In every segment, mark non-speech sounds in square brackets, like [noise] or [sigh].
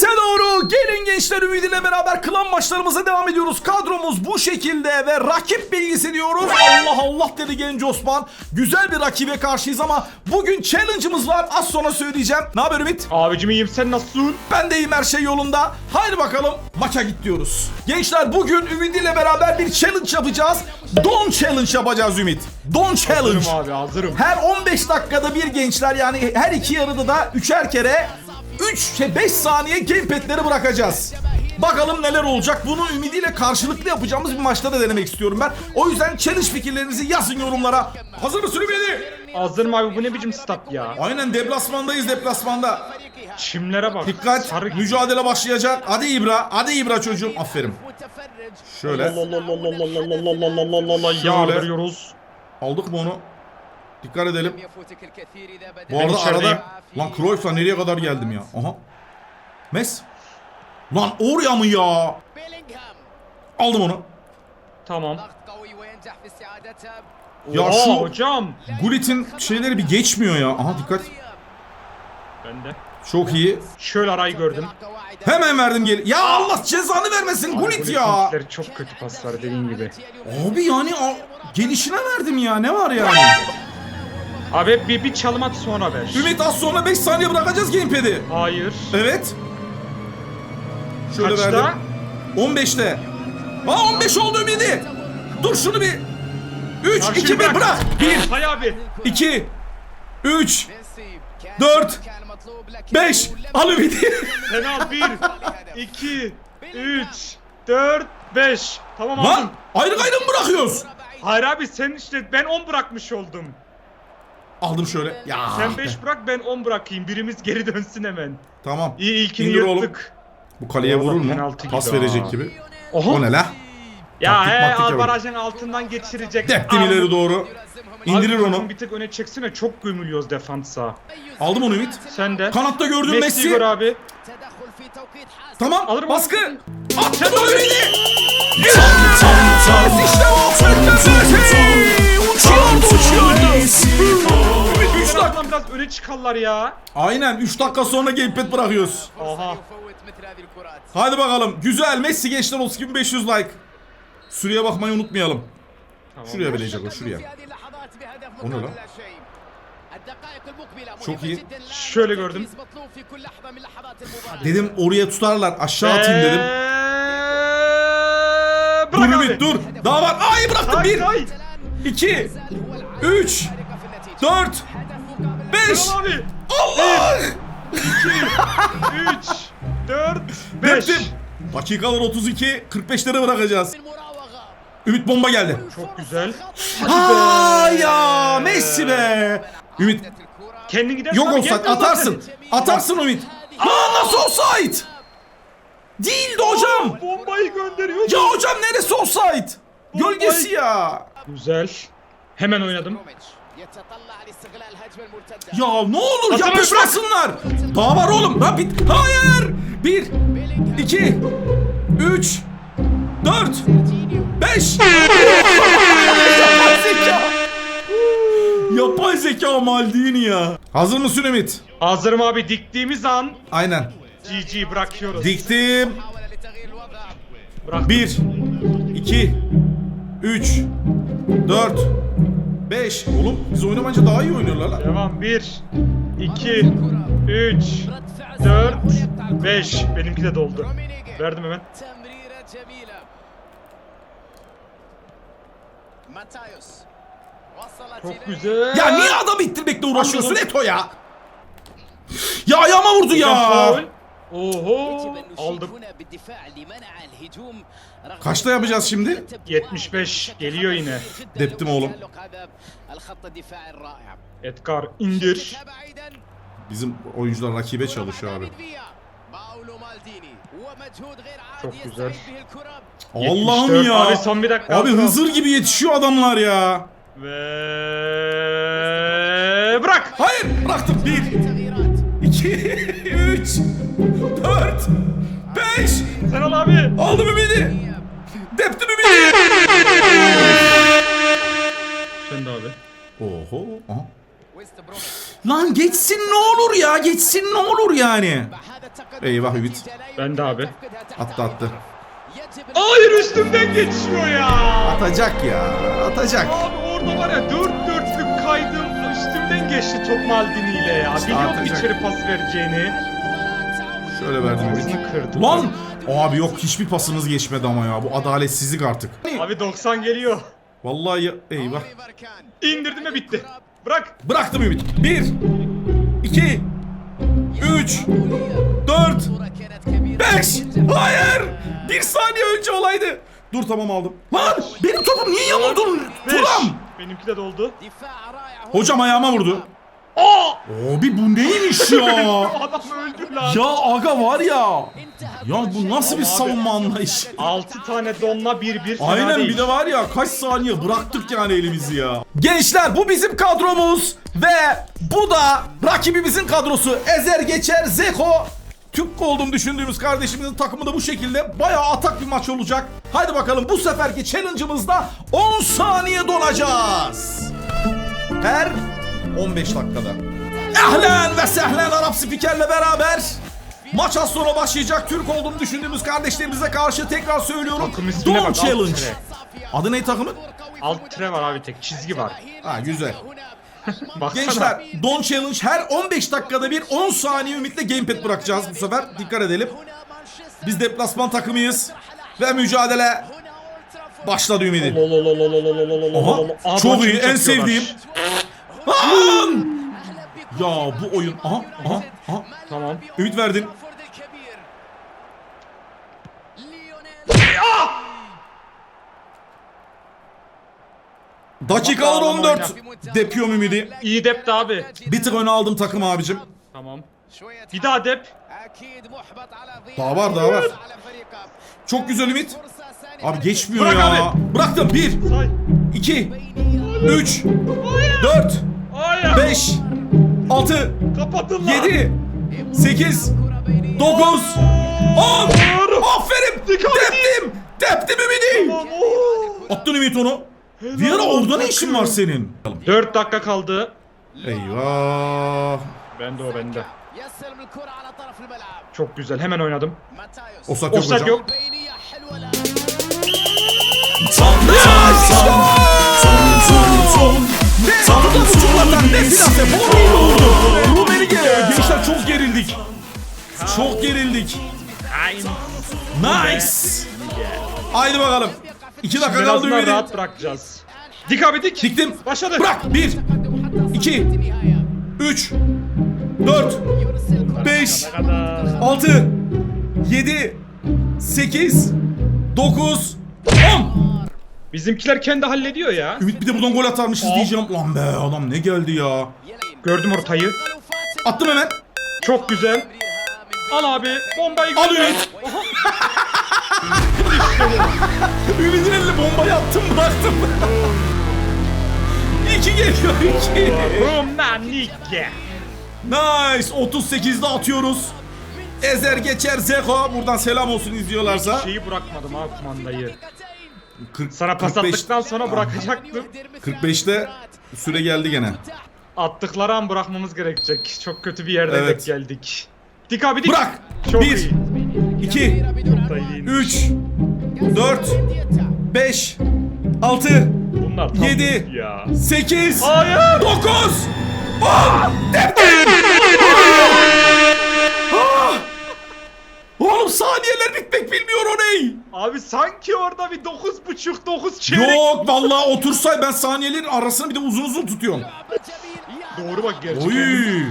Sese doğru gelin gençler ümidiyle beraber klan maçlarımıza devam ediyoruz. Kadromuz bu şekilde ve rakip bilgisi diyoruz. Allah Allah dedi genç Osman. Güzel bir rakibe karşıyız ama bugün challenge'ımız var. Az sonra söyleyeceğim. Ne haber Ümit? Abicim iyiyim sen nasılsın? Ben de iyiyim her şey yolunda. Haydi bakalım maça git diyoruz. Gençler bugün Ümit ile beraber bir challenge yapacağız. Don challenge yapacağız Ümit. Don challenge. Hazırım abi hazırım. Her 15 dakikada bir gençler yani her iki yarıda da üçer kere 3 şey 5 saniye gamepad'leri bırakacağız. Bakalım neler olacak. Bunu ümidiyle karşılıklı yapacağımız bir maçta da denemek istiyorum ben. O yüzden challenge fikirlerinizi yazın yorumlara. Hazır mısın Ümidi? Hazırım abi bu ne biçim stat ya? Aynen deplasmandayız deplasmanda. Çimlere bak. Dikkat Sarı mücadele başlayacak. Hadi İbra. Hadi İbra çocuğum. Aferin. Şöyle. Yağdırıyoruz. Aldık mı onu? Dikkat edelim. Bu arada arada lan Cruyff'la nereye kadar geldim ya? Aha. Mes. Lan oraya mı ya? Aldım onu. Tamam. Ya Aa, şu- hocam. Gullit'in şeyleri bir geçmiyor ya. Aha dikkat. Ben de. Çok iyi. Şöyle arayı gördüm. Hemen verdim gel. Ya Allah cezanı vermesin Gullit ya. Çok kötü paslar dediğin gibi. Abi yani gelişine verdim ya. Ne var yani? Abi bir, bir çalım at sonra ver. Ümit az sonra 5 saniye bırakacağız gamepad'i. Hayır. Evet. Şöyle Kaçta? verdim. 15'te. Aa 15 oldu Ümidi. Dur şunu bir. 3, Tamam, 2, şimdi 1 bırak. 1, Hay abi. 2, 3, 4, 5. Al Ümidi. Penal 1, 2, 3, 4, 5. Tamam Lan aldım. ayrı gayrı mı bırakıyoruz? Hayır abi sen işte ben 10 bırakmış oldum. Aldım şöyle. Ya. Sen 5 bırak ben 10 bırakayım. Birimiz geri dönsün hemen. Tamam. İyi ilkini İndir oğlum. yırttık. Bu kaleye Vallahi vurur mu? penaltı gibi Pas ha. verecek gibi. Oha. O ne la? Ya Taktik he maktik al barajın altından geçirecek. Deptim ileri doğru. İndirir onu. Bir tık öne çeksene çok gömülüyoruz defansa. Aldım onu Ümit. Sen de. Kanatta gördüm Messi Messi. gör abi. Tamam. Alırım, baskı. Attı bu. Yes! İşte o fırtına Messi. Uçuyordu uçuyordu. Ümit 3 dakika. Biraz öne çıkarlar ya. Aynen 3 dakika sonra gamepad bırakıyoruz. Aha. Hadi bakalım. Güzel. Messi gençler olsun 2500 like. Süreye bakmayı unutmayalım. Tamam. Şuraya bilecek o şuraya. O ne lan? Çok iyi. Şöyle gördüm. Dedim oraya tutarlar. Aşağı atayım dedim. Eee, Dur. Ümit dur. Daha var. Ay bıraktım. Hay, 1, hay. 2, 3, 4, 5. Tamam abi. Allah! 3, 4, 5. Deptim. Dakikalar 32, 45'lere bırakacağız. Ümit bomba geldi. Çok güzel. Aa ya Messi be. Ümit Kendin gidersin yok gelmiyor atarsın. Atarsın Ümit. Aa nasıl offside? Değildi hocam. Bombayı gönderiyor. Ya hocam neresi offside? Gölgesi ya. Güzel. Hemen oynadım. Ya ne olur abi yapışmasınlar. Daha var oğlum. Lan bit. Hayır. 1 2 3 4 5 Yapay zeka. Yapay zeka Maldini ya. Hazır mısın Ümit? Hazırım abi diktiğimiz an Aynen. GG bırakıyoruz. Diktim. Bırak. 1 2 3 4 5 Oğlum biz oynamayınca daha iyi oynuyorlar lan. Devam 1 2 3 4 5 Benimki de doldu. Verdim hemen. Çok güzel. Ya niye adam ittirmekle uğraşıyorsun Eto ya? Ya ayağıma vurdu ya. Oho. Aldım. Kaçta yapacağız şimdi? 75 geliyor yine. Deptim oğlum. Edgar indir. Bizim oyuncular rakibe çalışıyor abi. Çok güzel. Allah'ım 74. ya. Abi son bir dakika. Abi Hızır gibi yetişiyor adamlar ya. Ve bırak. Hayır bıraktım. 1 2 3 4 5 Sen al abi. Aldım ümidi. Deptim ümidi. Sen de abi. Oho. Aha. Lan geçsin ne olur ya. Geçsin ne olur yani. Eyvah Ümit. Ben de abi. Attı attı. Hayır üstümden geçiyor ya. Atacak ya. Atacak. Abi orada var ya dört dörtlük kaydım üstümden geçti top Maldini ile ya. Biliyordum atacak. içeri pas vereceğini. Şöyle verdim Ümit. Lan! Abi yok hiçbir pasınız geçmedi ama ya. Bu adaletsizlik artık. Abi 90 geliyor. Vallahi ya- eyvah. İndirdim ve bitti. Bırak. Bıraktım Ümit. 1 2 3 4 5 Hayır! Bir saniye önce olaydı. Dur tamam aldım. Lan benim topum niye yamuldun? 5. Turam! Benimki de doldu. Hocam ayağıma vurdu. Aa! Abi bu neymiş ya? [laughs] Adam öldü lan. ya aga var ya. Ya bu nasıl bir savunma anlayışı? 6 tane donla 1 1 fena Aynen değil. bir de var ya kaç saniye bıraktık yani elimizi ya. Gençler bu bizim kadromuz ve bu da rakibimizin kadrosu. Ezer geçer Zeko. Türk olduğunu düşündüğümüz kardeşimizin takımı da bu şekilde bayağı atak bir maç olacak. Haydi bakalım bu seferki challenge'ımızda 10 saniye donacağız. Her 15 dakikada. Ehlen ve sehlen Arap spikerle beraber Maç az sonra başlayacak. Türk olduğunu düşündüğümüz kardeşlerimize karşı tekrar söylüyorum. Takım ismine Don bak, alt Challenge. tire. Adı ne takımın? Alt tire var abi tek çizgi var. Ha güzel. [laughs] Baksana. Gençler Don Challenge her 15 dakikada bir 10 saniye ümitle gamepad bırakacağız bu sefer. Dikkat edelim. Biz deplasman takımıyız. Ve mücadele başladı Ümidi. Aha, çok iyi, en sevdiğim. Lan! Ya bu oyun. Aha, aha, aha. Tamam. Ümit verdin. Dakikalar Bakalım 14. Depiyorum Ümidi. İyi depti abi. Bir tık öne aldım takım abicim. Tamam. Bir daha dep. Daha var, daha var. Çok güzel Ümit. Abi geçmiyor Bırak ya. abi. Bıraktım. 1, Say. 2, 3, 4, Hayır. 5, 6, Kapatın lan. 7, 8, 9, 10. Aferin. Teptim. Teptim Ümidi. Tamam, oo. Attın Ümit onu. Bir ara orada ne işin var senin? 4 dakika kaldı. Eyvah. Bende o bende. Çok güzel. Hemen oynadım. Offside yok Offside hocam. yok. Ne? Tutan Nice. Haydi bakalım. İki dakika En kaldı Ümidi. rahat bırakacağız. Dik abi dik. Diktim. Başladı. Bırak. Bir. iki, Üç. Dört. Beş. Ne kadar? Altı. Yedi. Sekiz. Dokuz. On. Bizimkiler kendi hallediyor ya. Ümit bir de buradan gol atarmışız Aa. diyeceğim. Lan be adam ne geldi ya. Gördüm ortayı. Attım hemen. Çok güzel. Al abi. Bombayı Al gönder. Ümit. [laughs] Ümit'in eline bombayı attım bıraktım. [laughs] iki geliyor iki. Romanike. Nice 38'de atıyoruz. Ezer geçer Zeko. Buradan selam olsun izliyorlarsa. Şeyi bırakmadım abi kumandayı. 40, Sana pas 45 attıktan sonra bırakacaktım. 45'te süre geldi gene. Attıkları an bırakmamız gerekecek. Çok kötü bir yerde Evet. geldik. Dik abi dik. Bırak. Çok 1, iyi. 2, Dayı 3, 4, 5, 6, Bunlar tam Yedi. ya. 8, Hayır. 9, 10. Ah! Oğlum saniyeler bitmek bilmiyor o ney? Abi sanki orada bir 9.5 9 çeyrek. Yok vallahi otursay ben saniyelerin arasını bir de uzun uzun tutuyorum. Doğru bak gerçekten. Oy.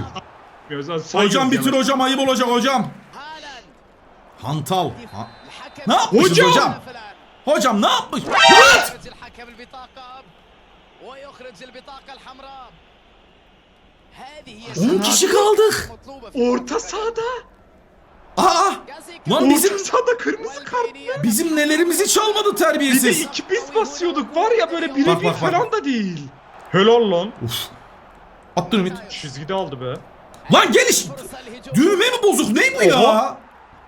Gözden say bitir yana. hocam ayıp olacak hocam. Hantal. Ha. Ne yapmışız hocam? hocam? Hocam ne yapmış? What? On kişi kaldık. Orta sahada. Aa! Lan bizim Orta sahada kırmızı kart. Bizim nelerimizi çalmadı terbiyesiz. Bir de iki biz basıyorduk var ya böyle birebir falan da değil. Helal lan. Uf. Abdülhamit. Çizgide aldı be. Lan geliş. Düğme mi bozuk? Ne bu ya? Oha.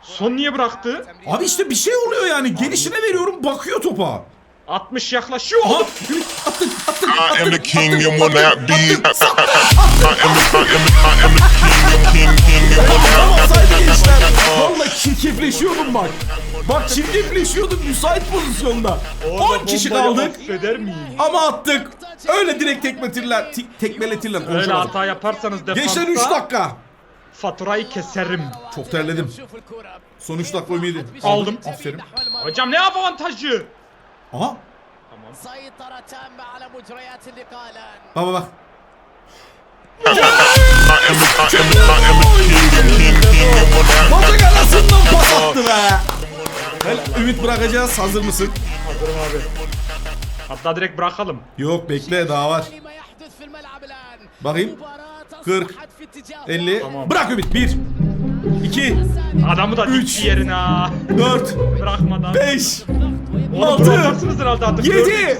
Son niye bıraktı? Abi işte bir şey oluyor yani. Gelişine veriyorum bakıyor topa. 60 yaklaşıyor. Aha. Ümit attın attın. I am attın, the king attın, and will attın, not be. attın, I am, I am, I am, I am the Tamam saydı gençler. Valla çirkefleşiyordum bak. Bak çirkefleşiyordum müsait pozisyonda. 10 kişi kaldık ama attık. Öyle direkt tekmetirler, tik- tekmeletirler Öyle konuşamadım. hata yaparsanız defansta Gençler 3 dakika. faturayı keserim. Çok terledim. Son 3 dakika oyunu. Aldım. Aferin. Hocam ne avantajı? Aha. Tamam. Baba bak. Koca arasından pas attı be. Hel Ümit bırakacağız. Hazır mısın? Hazırım abi. Hatta direkt bırakalım. Yok bekle daha var. Bakayım. 40 50 tamam. Bırak Ümit 1 2 Adamı da 3 yerine 4 Bırakmadan 5 6 7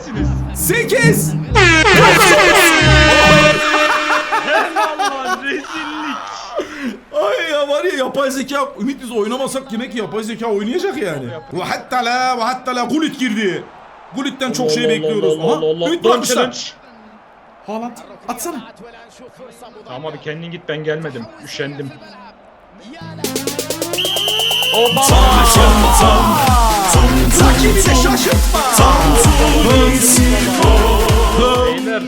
8 var ya yapay zeka. Ümit biz oynamasak demek ki yapay zeka oynayacak yani. Ve hatta la ve hatta la Gullit girdi. Gullit'ten çok şey bekliyoruz. Aha Ümit bırakmışlar. Haaland atsana. Tamam abi kendin git ben gelmedim. Üşendim. Beyler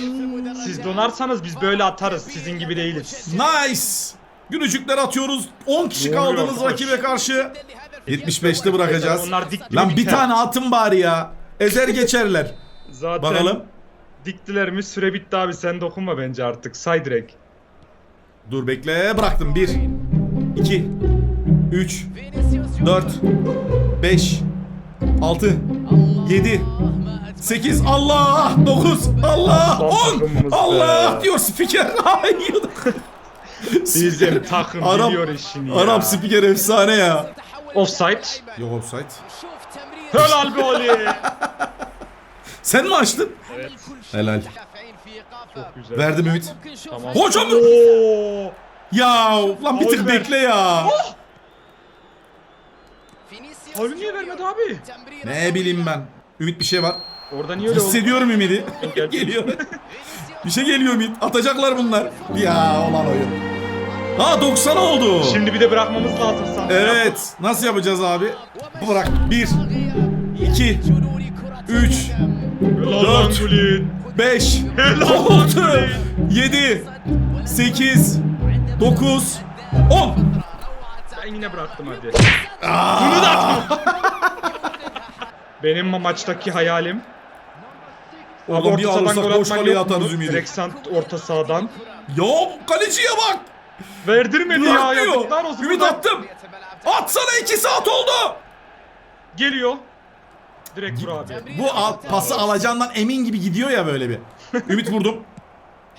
siz donarsanız biz böyle atarız. Sizin gibi değiliz. Nice. Gülücükler atıyoruz. 10 kişi kaldınız rakibe karşı. 75'te bırakacağız. Onlar dik Lan bir tane atın bari ya. Ezer geçerler. Zaten Bakalım. diktiler mi süre bitti abi sen dokunma bence artık. Say direkt. Dur bekle. Bıraktım. 1 2 3 4 5 6 7 8 Allah 9 Allah 10 Allah diyor spiker. [laughs] Hayır. Bizim takım Arap, biliyor işini ya. Arap spiker efsane ya. Offside. Yok offside. Helal be Ali. [laughs] Sen mi açtın? Evet. Helal. Çok güzel. Verdim Ümit. Tamam. Hocam. Oo. Ya lan bir tık Oliver. bekle ya. Oh! Faul niye vermedi abi? Ne bileyim ben. Ümit bir şey var. Orada niye öyle oldu? Hissediyorum Ümidi. [laughs] Geliyor. bir şey geliyor Ümit. Atacaklar bunlar. Ya olan oyun. Ha 90 oldu. Şimdi bir de bırakmamız lazım sanki. Evet. Nasıl yapacağız abi? Bırak. 1 2 3 4 5 6 7 8 9 10 Ben yine bıraktım hadi. Bunu da Benim maçtaki hayalim Oğlum bir alırsak boş kaleye atarız ümidi. Direkt orta sahadan. Ya kaleciye bak. Verdirmedi ya yazıklar olsun. Ümit Buradan attım. Atsana 2 saat oldu. Geliyor. Direkt vur abi. Bu al, pası alacağından emin gibi gidiyor ya böyle bir. Ümit vurdum.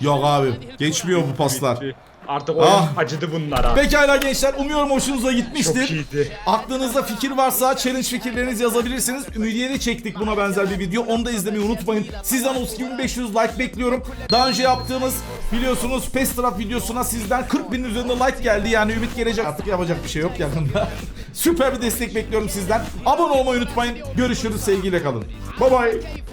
Yok abi geçmiyor bu paslar. Bitti. Artık oyun Ah. acıdı bunlara. Pekala gençler umuyorum hoşunuza Çok gitmiştir. iyiydi. Aklınızda fikir varsa challenge fikirlerinizi yazabilirsiniz. Ümidiye de çektik buna benzer bir video. Onu da izlemeyi unutmayın. Sizden 3500 like bekliyorum. Daha önce yaptığımız biliyorsunuz Pestraf videosuna sizden 40 bin üzerinde like geldi. Yani Ümit gelecek artık yapacak bir şey yok yakında. [laughs] Süper bir destek bekliyorum sizden. Abone olmayı unutmayın. Görüşürüz sevgiyle kalın. Bye bye.